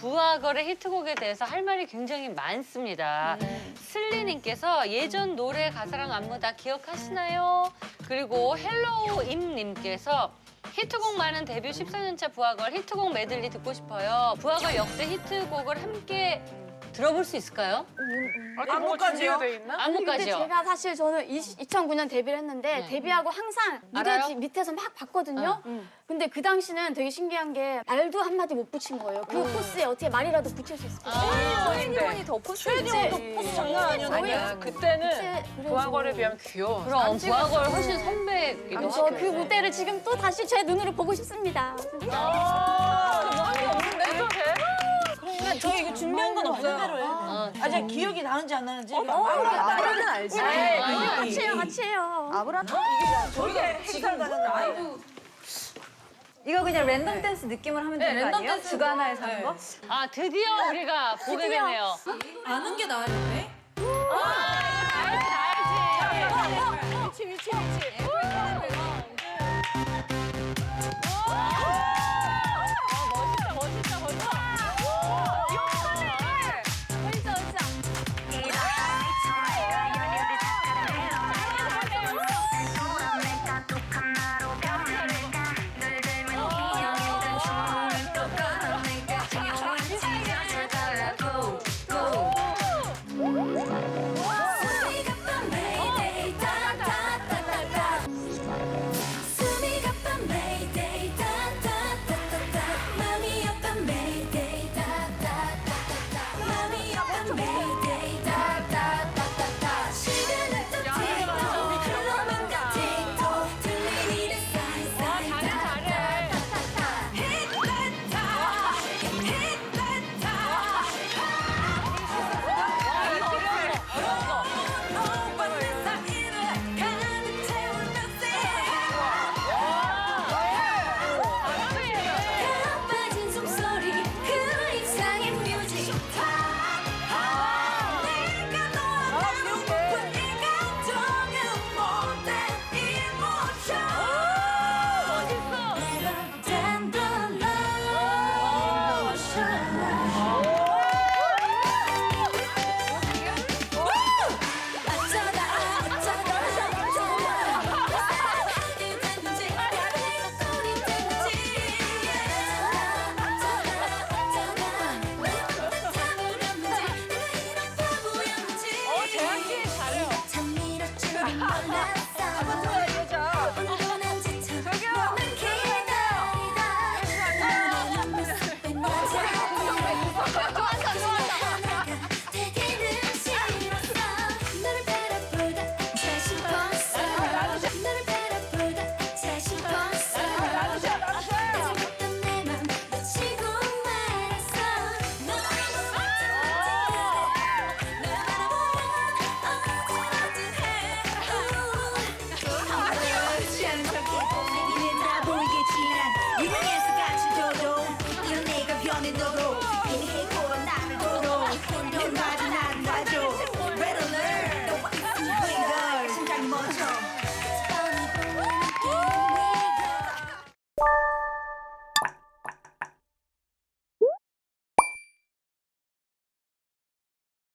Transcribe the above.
부하걸의 히트곡에 대해서 할 말이 굉장히 많습니다. 슬리님께서 예전 노래 가사랑 안무 다 기억하시나요? 그리고 헬로우 임님께서 히트곡 많은 데뷔 14년차 부하걸 히트곡 메들리 듣고 싶어요. 부하걸 역대 히트곡을 함께 들어볼 수 있을까요? 안무까지요? 돼 있나? 근데 안무까지요. 제가 사실 저는 2009년 데뷔를 했는데 네. 데뷔하고 항상 무대 알아요? 뒤- 밑에서 막 봤거든요. 근데 그 당시는 되게 신기한 게 말도 한마디 못 붙인 거예요. 그 코스에 어떻게 말이라도 붙일 수 있을까? 최니원이 더 포스지. 포스 장난 아니었는데. 아니야, 그때는 그래서- 부하걸에 비하면 귀여워. 그럼 부하걸 훨씬 선배이기도 저 하고. 그 무대를 지금 또 다시 제 눈으로 보고 싶습니다. 맞아 기억이 나는지 안 나는지. 어, 나는 알지. 네, 네. 같이 해요, 같이 해요. 아브라. 아, 저희가 지금 라이브. 이거 그냥 랜덤 댄스 느낌을 하면 되는 거 아니에요? 주가나에 사는 거? 아 드디어 우리가 보게 되네요. 아는 게 나은데? 알지 알지. 미치 미치 미치.